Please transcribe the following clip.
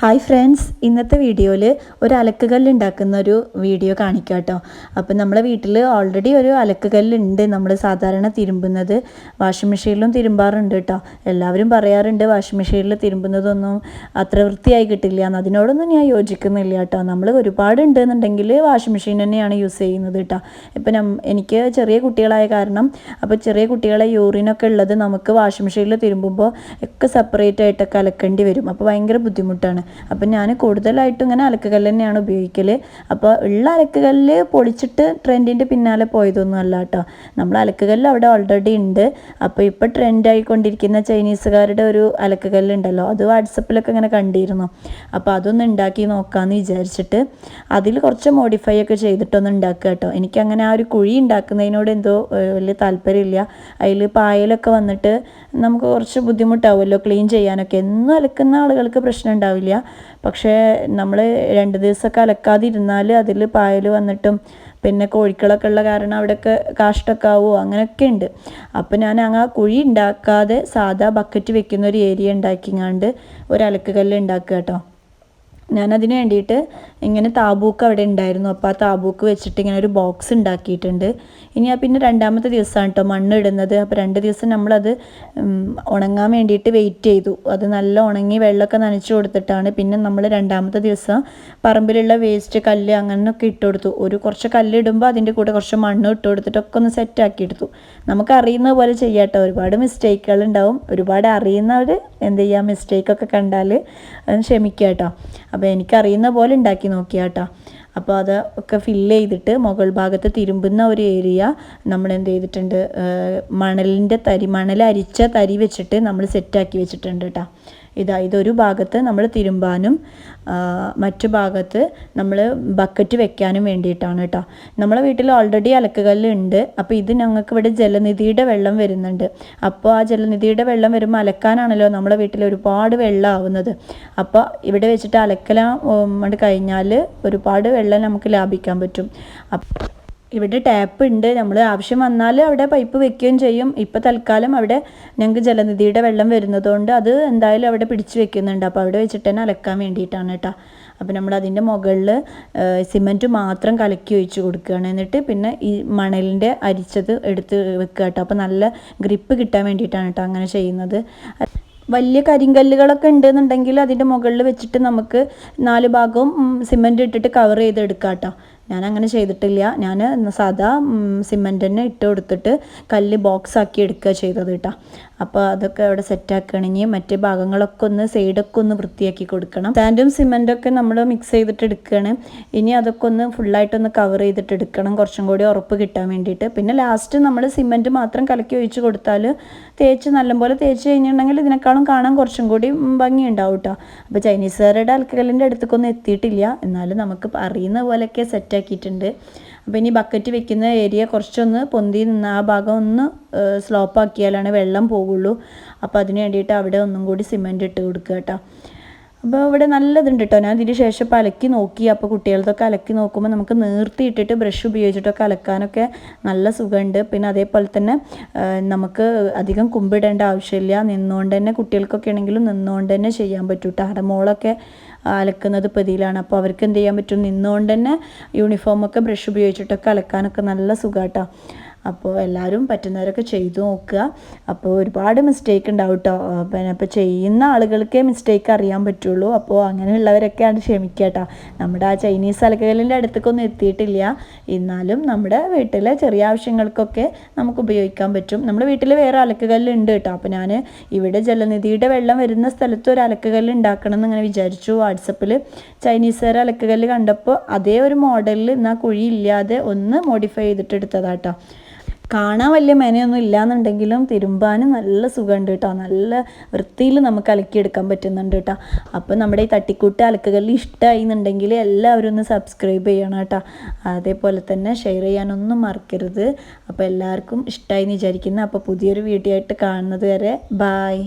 Hi friends ഇന്നത്തെ വീഡിയോയിൽ ഒരു അലക്കുകല്ല് ഉണ്ടാക്കുന്ന ഒരു വീഡിയോ കാണിക്കാം കേട്ടോ അപ്പം നമ്മളെ വീട്ടിൽ ഓൾറെഡി ഒരു അലക്കുകല്ലുണ്ട് നമ്മൾ സാധാരണ തിരുമ്പുന്നത്. വാഷിംഗ് മെഷീനിലും തിരുമ്പാറുണ്ട് കേട്ടോ. എല്ലാവരും പറയാറുണ്ട് വാഷിംഗ് മെഷീനിൽ തിരുമ്പുന്നതൊന്നും അത്ര വൃത്തിയായി കിട്ടില്ല എന്ന്. അതിനോടൊന്നും ഞാൻ യോജിക്കുന്നില്ല കേട്ടോ. നമ്മൾ ഒരുപാട് ഉണ്ട് എന്നുണ്ടെങ്കിൽ വാഷിംഗ് മെഷീൻ തന്നെയാണ് യൂസ് ചെയ്യുന്നത് കേട്ടോ. ഇപ്പം എനിക്ക് ചെറിയ കുട്ടികളായ കാരണം അപ്പോൾ ചെറിയ കുട്ടികളെ യൂറിനൊക്കെ ഉള്ളത് നമുക്ക് വാഷിംഗ് മെഷീനിൽ തിരുമ്പുമ്പോൾ ഒക്കെ സെപ്പറേറ്റ് ആയിട്ടൊക്കെ അലക്കേണ്ടി വരും. അപ്പോൾ ഭയങ്കര ബുദ്ധിമുട്ടാണ്. അപ്പം ഞാൻ കൂടുതലായിട്ടും ഇങ്ങനെ അലക്കുകല്ല് തന്നെയാണ് ഉപയോഗിക്കൽ അപ്പോൾ ഉള്ള അലക്കുകല്ല് പൊളിച്ചിട്ട് ട്രെൻഡിന്റെ പിന്നാലെ പോയതൊന്നും അല്ല കേട്ടോ നമ്മൾ അലക്കുകല്ല് അവിടെ ഓൾറെഡി ഉണ്ട് അപ്പോൾ ഇപ്പോൾ ട്രെൻഡായിക്കൊണ്ടിരിക്കുന്ന ചൈനീസുകാരുടെ ഒരു അലക്കുകല്ല് ഉണ്ടല്ലോ അത് വാട്സപ്പിലൊക്കെ ഇങ്ങനെ കണ്ടിരുന്നു. അപ്പോൾ അതൊന്ന് ഉണ്ടാക്കി നോക്കാമെന്ന് വിചാരിച്ചിട്ട് അതിൽ കുറച്ച് മോഡിഫൈ ഒക്കെ ചെയ്തിട്ടൊന്ന് ഉണ്ടാക്കുക കേട്ടോ എനിക്കങ്ങനെ ആ ഒരു കുഴി ഉണ്ടാക്കുന്നതിനോട് എന്തോ വലിയ താല്പര്യമില്ല. അതിൽ പായലൊക്കെ വന്നിട്ട് നമുക്ക് കുറച്ച് ബുദ്ധിമുട്ടാവുമല്ലോ ക്ലീൻ ചെയ്യാനൊക്കെ. എന്നും അലക്കുന്ന ആളുകൾക്ക് പ്രശ്നം ഉണ്ടാവില്ല പക്ഷേ നമ്മൾ രണ്ട് ദിവസമൊക്കെ അലക്കാതിരുന്നാൽ അതിൽ പായൽ വന്നിട്ടും പിന്നെ കോഴിക്കളൊക്കെ ഉള്ള കാരണം അവിടെയൊക്കെ കാഷ്ടൊക്കെ ആവുമോ അങ്ങനെയൊക്കെ ഉണ്ട്. അപ്പം ഞാൻ അങ്ങ് ആ കുഴി ഉണ്ടാക്കാതെ സാധാ ബക്കറ്റ് വെക്കുന്ന ഒരു ഏരിയ ഉണ്ടാക്കിങ്ങാണ്ട് ഒരു അലക്കുകല്ല് ഉണ്ടാക്കുക കേട്ടോ. ഞാനതിന് വേണ്ടിയിട്ട് ഇങ്ങനെ താബൂക്ക് അവിടെ ഉണ്ടായിരുന്നു. അപ്പോൾ ആ താബൂക്ക് വെച്ചിട്ട് ഇങ്ങനെ ഒരു ബോക്സ് ഉണ്ടാക്കിയിട്ടുണ്ട്. ഇനി ആ പിന്നെ രണ്ടാമത്തെ ദിവസമാണ് കേട്ടോ മണ്ണ് ഇടുന്നത്. അപ്പോൾ രണ്ട് ദിവസം നമ്മളത് ഉണങ്ങാൻ വേണ്ടിയിട്ട് വെയിറ്റ് ചെയ്തു. അത് നല്ല ഉണങ്ങി വെള്ളമൊക്കെ നനച്ചു കൊടുത്തിട്ടാണ് പിന്നെ നമ്മൾ രണ്ടാമത്തെ ദിവസം പറമ്പിലുള്ള വേസ്റ്റ് കല്ല് അങ്ങനെയൊക്കെ ഇട്ട് കൊടുത്തു. ഒരു കുറച്ച് കല്ല് ഇടുമ്പോൾ അതിന്റെ കൂടെ കുറച്ച് മണ്ണ് ഇട്ട് കൊടുത്തിട്ടൊക്കെ ഒന്ന് സെറ്റ് ആക്കി എടുത്തു. നമുക്ക് അറിയുന്ന പോലെ ചെയ്യാട്ടോ ഒരുപാട് മിസ്റ്റേക്കുകൾ ഉണ്ടാവും ഒരുപാട് അറിയുന്നവർ എന്ത് ചെയ്യുക മിസ്റ്റേക്കൊക്കെ കണ്ടാൽ അത് ക്ഷമിക്കുക കേട്ടോ അപ്പോൾ എനിക്കറിയുന്ന പോലെ ഉണ്ടാക്കി നോക്കിയാ കേട്ടോ അപ്പോൾ അത് ഒക്കെ ഫില്ല് ചെയ്തിട്ട് മുകൾ ഭാഗത്ത് തിരുമ്പുന്ന ഒരു ഏരിയ നമ്മൾ എന്ത് ചെയ്തിട്ടുണ്ട് മണലിന്റെ തരി മണൽ അരിച്ച തരി വെച്ചിട്ട് നമ്മൾ സെറ്റാക്കി വെച്ചിട്ടുണ്ട് കേട്ടോ ഇതാ ഇതൊരു ഭാഗത്ത് നമ്മൾ തിരുമ്പാനും മറ്റു ഭാഗത്ത് നമ്മൾ ബക്കറ്റ് വെക്കാനും വേണ്ടിയിട്ടാണ് കേട്ടോ നമ്മളെ വീട്ടിൽ ഓൾറെഡി അലക്കുകല്ല് ഉണ്ട് അപ്പോൾ ഇത് ഞങ്ങൾക്ക് ഇവിടെ ജലനിധിയുടെ വെള്ളം വരുന്നുണ്ട്. അപ്പോൾ ആ ജലനിധിയുടെ വെള്ളം വരുമ്പോൾ അലക്കാനാണല്ലോ നമ്മളെ വീട്ടിൽ ഒരുപാട് വെള്ളം ആവുന്നത് അപ്പോൾ ഇവിടെ വെച്ചിട്ട് അലക്കലാണ്ട് കഴിഞ്ഞാൽ ഒരുപാട് വെള്ളം നമുക്ക് ലാഭിക്കാൻ പറ്റും. ഇവിടെ ടാപ്പ് ഉണ്ട്. നമ്മൾ ആവശ്യം വന്നാൽ അവിടെ പൈപ്പ് വെക്കുകയും ചെയ്യും. ഇപ്പോൾ തൽക്കാലം അവിടെ ഞങ്ങൾക്ക് ജലനിധിയുടെ വെള്ളം വരുന്നതുകൊണ്ട് അത് എന്തായാലും അവിടെ പിടിച്ച് വെക്കുന്നുണ്ട്. അപ്പോൾ അവിടെ വെച്ചിട്ട് തന്നെ അലക്കാൻ വേണ്ടിയിട്ടാണ് കേട്ടോ അപ്പോൾ നമ്മൾ അതിന്റെ മുകളിൽ സിമന്റ് മാത്രം കലക്കി ഒഴിച്ച് കൊടുക്കുകയാണ്. എന്നിട്ട് പിന്നെ ഈ മണലിന്റെ അരിച്ചത് എടുത്ത് വെക്കുക കേട്ടോ അപ്പോൾ നല്ല ഗ്രിപ്പ് കിട്ടാൻ വേണ്ടിയിട്ടാണ് കേട്ടോ അങ്ങനെ ചെയ്യുന്നത്. വലിയ കരിങ്കല്ലുകളൊക്കെ ഉണ്ടെന്നുണ്ടെങ്കിൽ അതിന്റെ മുകളിൽ വെച്ചിട്ട് നമുക്ക് നാല് ഭാഗവും സിമന്റ് ഇട്ടിട്ട് കവർ ചെയ്തെടുക്കാം കേട്ടോ ഞാൻ അങ്ങനെ ചെയ്തിട്ടില്ല. ഞാൻ സാധാ സിമന്റ് തന്നെ ഇട്ട് കൊടുത്തിട്ട് കല്ല് ബോക്സ് ആക്കി എടുക്കുക ചെയ്തത് കേട്ടോ അപ്പോൾ അതൊക്കെ അവിടെ സെറ്റ് മറ്റ് ഭാഗങ്ങളൊക്കെ ഒന്ന് സൈഡൊക്കെ ഒന്ന് വൃത്തിയാക്കി കൊടുക്കണം. സാൻഡും സിമന്റൊക്കെ നമ്മൾ മിക്സ് ചെയ്തിട്ട് എടുക്കുകയാണ് ഇനി അതൊക്കെ ഒന്ന് ഫുള്ളായിട്ടൊന്ന് കവർ ചെയ്തിട്ട് എടുക്കണം. കുറച്ചും കൂടി ഉറപ്പ് കിട്ടാൻ വേണ്ടിയിട്ട്. പിന്നെ ലാസ്റ്റ് നമ്മൾ സിമന്റ് മാത്രം കലക്കി ഒഴിച്ച് കൊടുത്താൽ തേച്ച് നല്ലപോലെ തേച്ച് കഴിഞ്ഞിട്ടുണ്ടെങ്കിൽ ഇതിനേക്കാളും കാണാൻ കുറച്ചും കൂടി ഭംഗി ഭംഗിയുണ്ടാവും കേട്ടോ അപ്പോൾ ചൈനീസുകാരുടെ അൽക്കലിന്റെ അടുത്തേക്കൊന്നും എത്തിയിട്ടില്ല. എന്നാലും നമുക്ക് അറിയുന്ന പോലെയൊക്കെ സെറ്റ് ആക്കിയിട്ടുണ്ട് അപ്പോൾ ഇനി ബക്കറ്റ് വെക്കുന്ന ഏരിയ കുറച്ചൊന്ന് പൊന്തി നിന്ന് ആ ഭാഗം ഒന്ന് സ്ലോപ്പ് ആക്കിയാലാണ് വെള്ളം പോവുള്ളൂ. അപ്പോൾ അതിന് വേണ്ടിയിട്ട് അവിടെ ഒന്നും കൂടി സിമെന്റ് ഇട്ട് കൊടുക്കുക കേട്ടോ. അപ്പോൾ ഇവിടെ നല്ലതുണ്ട് കേട്ടോ. ഞാൻ ഇതിന് ശേഷം ഇപ്പോൾ അലക്കി നോക്കി. അപ്പോൾ കുട്ടികളതൊക്കെ അലക്കി നോക്കുമ്പോൾ നമുക്ക് നീർത്തിയിട്ടിട്ട് ബ്രഷ് ഉപയോഗിച്ചിട്ടൊക്കെ അലക്കാനൊക്കെ നല്ല സുഖമുണ്ട്. പിന്നെ അതേപോലെ തന്നെ നമുക്ക് അധികം കുമ്പിടേണ്ട ആവശ്യമില്ല. നിന്നുകൊണ്ട് തന്നെ കുട്ടികൾക്കൊക്കെ ആണെങ്കിലും നിന്നുകൊണ്ട് തന്നെ ചെയ്യാൻ പറ്റൂട്ടോ കേട്ടോ. അവിടെ മോളൊക്കെ അലക്കുന്നത് പതിയിലാണ്. അപ്പോൾ അവർക്ക് എന്ത് ചെയ്യാൻ പറ്റും? നിന്നുകൊണ്ട് തന്നെ യൂണിഫോമൊക്കെ ബ്രഷ് ഉപയോഗിച്ചിട്ടൊക്കെ അലക്കാനൊക്കെ നല്ല സുഖാട്ടോ. അപ്പോൾ എല്ലാവരും പറ്റുന്നവരൊക്കെ ചെയ്തു നോക്കുക. അപ്പോൾ ഒരുപാട് മിസ്റ്റേക്ക് ഉണ്ടാവും കേട്ടോ പിന്നെ അപ്പോൾ ചെയ്യുന്ന ആളുകൾക്കേ മിസ്റ്റേക്ക് അറിയാൻ പറ്റുള്ളൂ. അപ്പോൾ അങ്ങനെയുള്ളവരൊക്കെ ആണ് ക്ഷമിക്കുക കേട്ടോ നമ്മുടെ ആ ചൈനീസ് അലക്കലിന്റെ അടുത്തേക്കൊന്നും എത്തിയിട്ടില്ല. എന്നാലും നമ്മുടെ വീട്ടിലെ ചെറിയ ആവശ്യങ്ങൾക്കൊക്കെ നമുക്ക് ഉപയോഗിക്കാൻ പറ്റും. നമ്മുടെ വീട്ടിൽ വേറെ അലക്കുകല്ലുണ്ട് കേട്ടോ അപ്പോൾ ഞാൻ ഇവിടെ ജലനിധിയുടെ വെള്ളം വരുന്ന സ്ഥലത്ത് ഒരു അലക്കുകല്ല് ഉണ്ടാക്കണം എന്ന് ഇങ്ങനെ വിചാരിച്ചു. വാട്സപ്പിൽ ചൈനീസുകാർ അലക്കുകല്ല് കണ്ടപ്പോൾ അതേ ഒരു മോഡലിൽ എന്നാൽ കുഴി ഇല്ലാതെ ഒന്ന് മോഡിഫൈ ചെയ്തിട്ട് എടുത്തതാട്ടോ കാണാൻ വലിയ മെനയൊന്നും ഇല്ലാന്നുണ്ടെങ്കിലും തിരുമ്പാനും നല്ല സുഖമുണ്ട് കേട്ടോ. നല്ല വൃത്തിയിൽ നമുക്ക് അലക്കിയെടുക്കാൻ പറ്റുന്നുണ്ട് കേട്ടോ. അപ്പോൾ നമ്മുടെ ഈ തട്ടിക്കൂട്ട് അലക്കുകളിൽ ഇഷ്ടമായി എന്നുണ്ടെങ്കിൽ എല്ലാവരും ഒന്ന് സബ്സ്ക്രൈബ് ചെയ്യണം കേട്ടോ. അതേപോലെ തന്നെ ഷെയർ ചെയ്യാനൊന്നും മറക്കരുത്. അപ്പോൾ എല്ലാവർക്കും ഇഷ്ടമായി എന്ന് വിചാരിക്കുന്നു. അപ്പോൾ പുതിയൊരു വീഡിയോ ആയിട്ട് കാണുന്നത് വരെ ബായ്